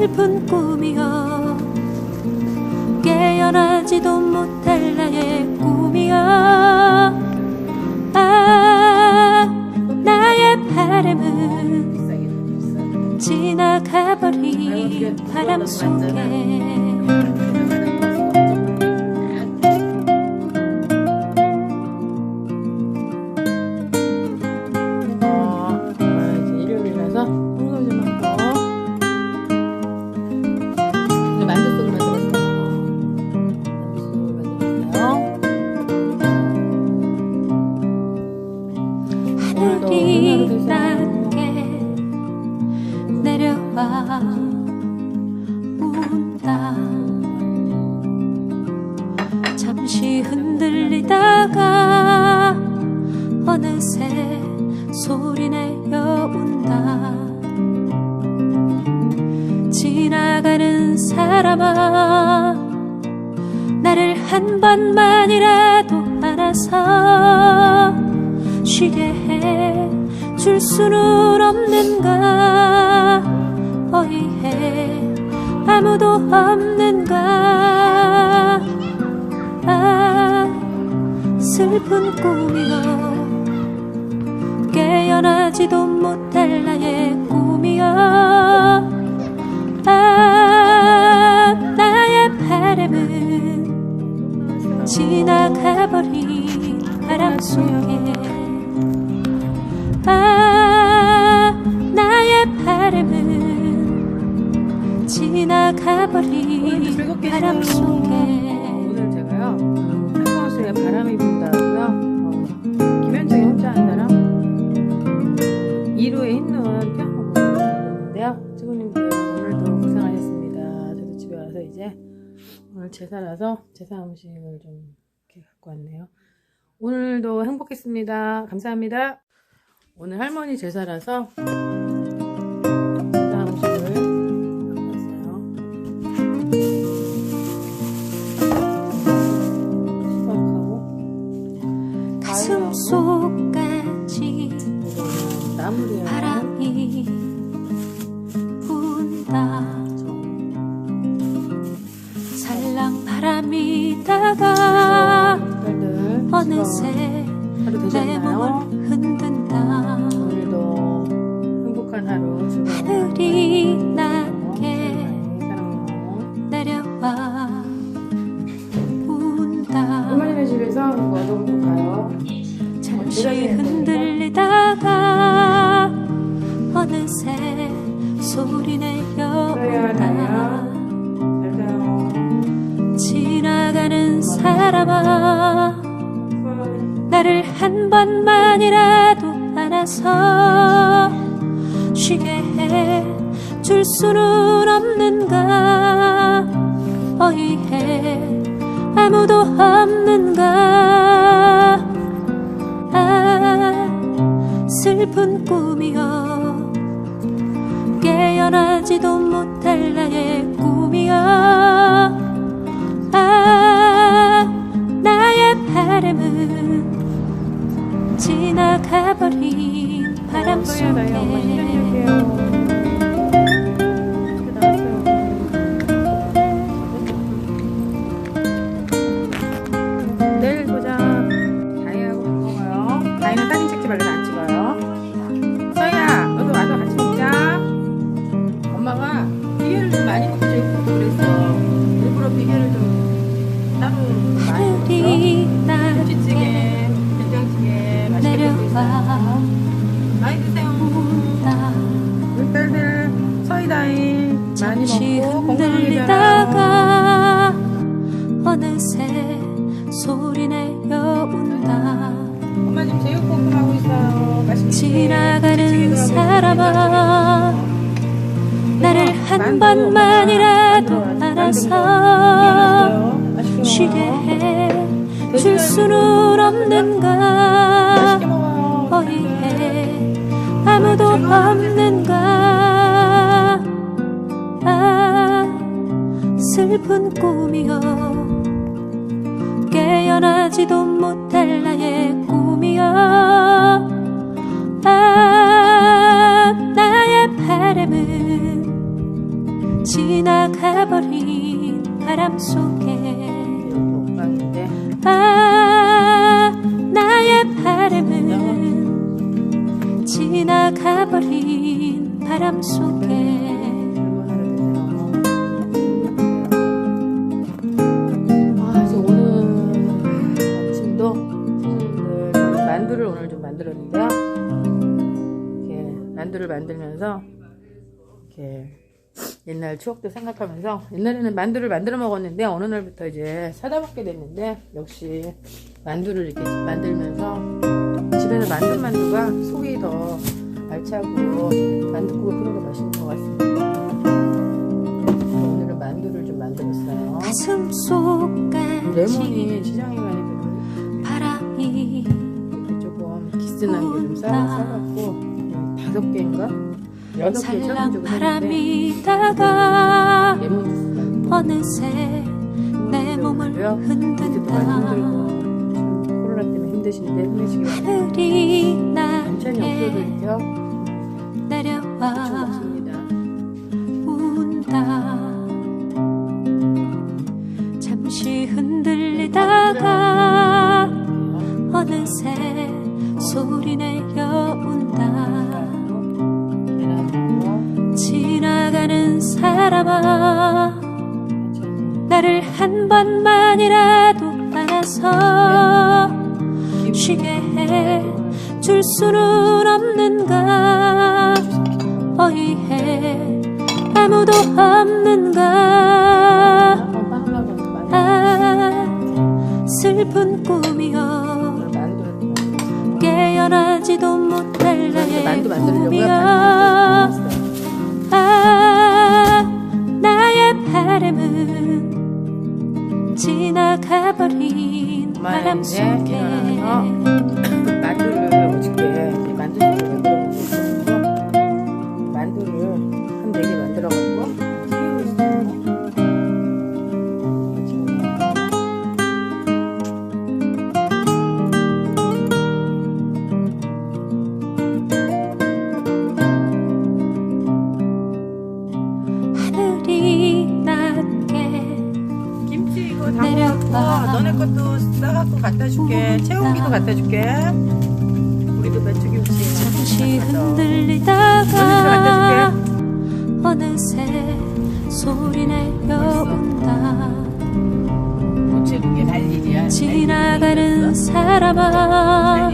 슬픈 꿈이여 깨어나지도 못할 나의 꿈이여 아 나의 바람은. 지나가버린 바람 속에 한 번만이라도 안아서 쉬게 해 줄 수는 없는가? 어이해 아무도 없는가? 아 슬픈 꿈이여 깨어나지도 못할 나의 꿈이여. 아 나의 바람은 지나가버린 바람 속에. 아 나의 바람은 지나가버린 바람. 속에. 오늘 제가요 한강수에 바람이 분다고요. 어, 김현정이 혼자 한 사람? 2루에 있는 피아노 부르는데요. 친구님들 오늘도 고생하셨습니다. 저도 집에 와서 이제 오늘 제사라서 제사 음식을 좀 이렇게 갖고 왔네요. 오늘도 행복했습니다. 감사합니다. 오늘 할머니 제사라서 제사 음식을 갖고 왔어요. 수박하고. 가슴 속까지 나물이에요. 바람이다가 딸들 어느새 하루 내? 몸을 한 번만이라도 안아서 쉬게 해줄 수는 없는가? 어이해 아무도 없는가? 아 슬픈 꿈이여. 깨어나지도 못할 나의 꿈이여 바람 소리 내어 온다. 엄마 지금 제육볶음 하고 있어요. 맛있게 지나가는 하고 사람아 나를 한 번만이라도. 맛있게 쉬게. 해 줄 수는 없는가. 어이해 아무도 없는가? 아 슬픈 꿈이여 깨어나지도 못할 나의 꿈 꿈이여 아 나의 바람은 지나가버린 바람 속에. 아 나의 바람은 지나가버린 바람 속에 만들면서 이렇게 옛날 추억도 생각하면서 옛날에는 만두를 만들어 먹었는데 어느 날부터 이제 사다 먹게 됐는데 역시 만두를 이렇게 만들면서 집에서 만든 만두가 속이 더 알차고 만두국을 끓여도 맛있는 것 같습니다. 오늘은 만두를 좀 만들었어요. 레몬이 시장에 가니까 바람이 조금 기스난 게 좀 싸갖고 개 살랑 바람이 다가 어느새 내 몸을 흔든다. 코로나 때문에 힘드신데. 하늘이 나게. 내려와. 운다. 잠시 흔들리다가 어느새 소리 내어 운다 천천히 나를 한 번만이라도 안아서 쉬게 해줄 수는 없는가? 어이해 아무도 없는가? 아 슬픈 꿈이여. 깨어나지도 못할 나의. 꿈이여 지나가버린 바람 속에 담아갖고 너네 것도 싸갖고 갖다 줄게. 채우기도 갖다 줄게. 우리도 메추기 혹시. 흔들리다가 어느새 소리 내어 온다 고체국에 날 일이야. 지나가는 사람아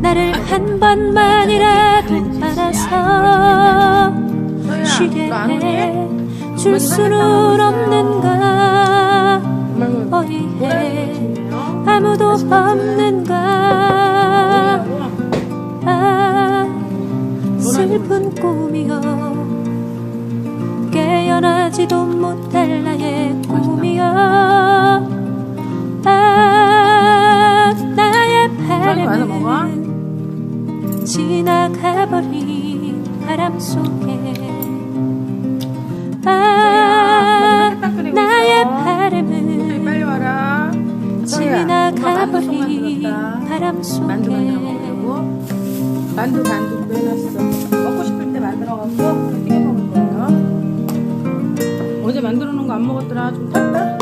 나를 한 번만이라도 안아서 쉬게 해줄 수는 없는가 어이해 아무도 없는가? 아 슬픈 꿈이여. 깨어나지도 못할 나의 꿈 좀 탔다.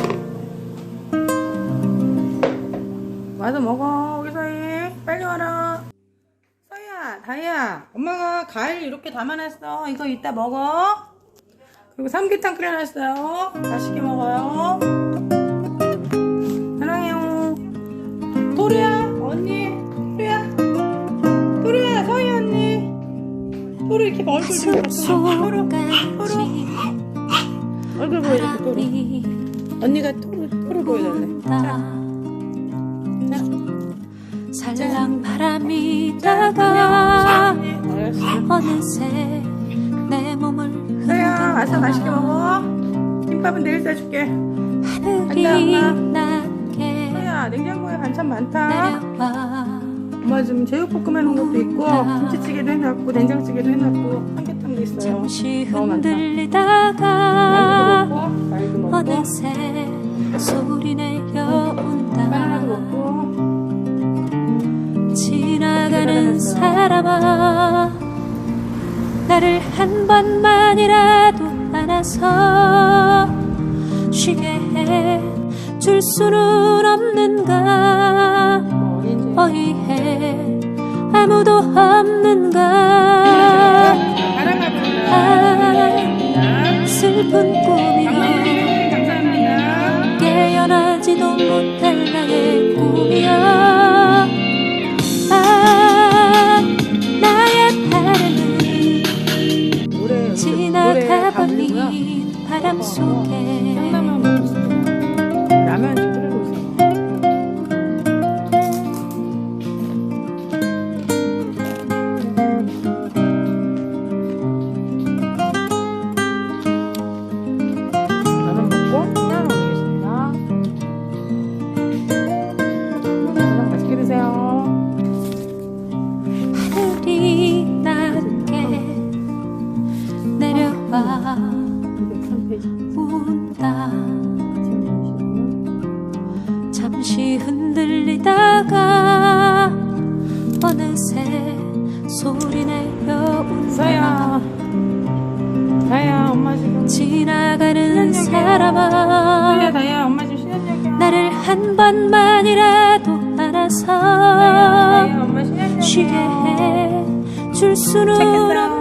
와서 먹어 우리 서희. 빨리 와라. 서희야, 다희야, 엄마가 과일 이렇게 담아놨어. 이거 이따 먹어. 그리고 삼계탕 끓여놨어요. 맛있게 먹어요. 사랑해요. 도리야, 언니, 도리야, 도리야, 서희 언니. 도리 이렇게 얼굴 좀. 도로, 속까지 얼굴 보여줘, 도로. 바람이 언니가 토로, 토로 보여달래. 자, 살랑 바람이 다가. 어느새 내 몸을 서희야, 와서 흔든다 맛있게 먹어. 김밥은 내일 싸줄게. 하늘이 낮게 서희야, 냉장고에 반찬 많다. 엄마 지금 제육볶음 해놓은 것도 있고, 김치찌개도 해놨고, 된장찌개도 해놨고, 여기 있어요. 잠시 흔들리다가 어느새 소리 내려온다. 지나가는 사람아 나를 한 번만이라도 안아서 쉬게 해줄 수는 없는가? 어이해 아무도 없는가? 아 슬픈 꿈이 감사합니다. 감사합니다. 깨어나지도 못할 나의 잠시 흔들리다가 어느새 소리 내려 서야. 운다 다야, 엄마 지금. 지나가는 사람아 다야, 엄마 지금 신혼여기야. 나를 한 번만이라도 안아서 다야, 엄마 신혼여기야. 쉬게 해 줄 수는 찾겠어요.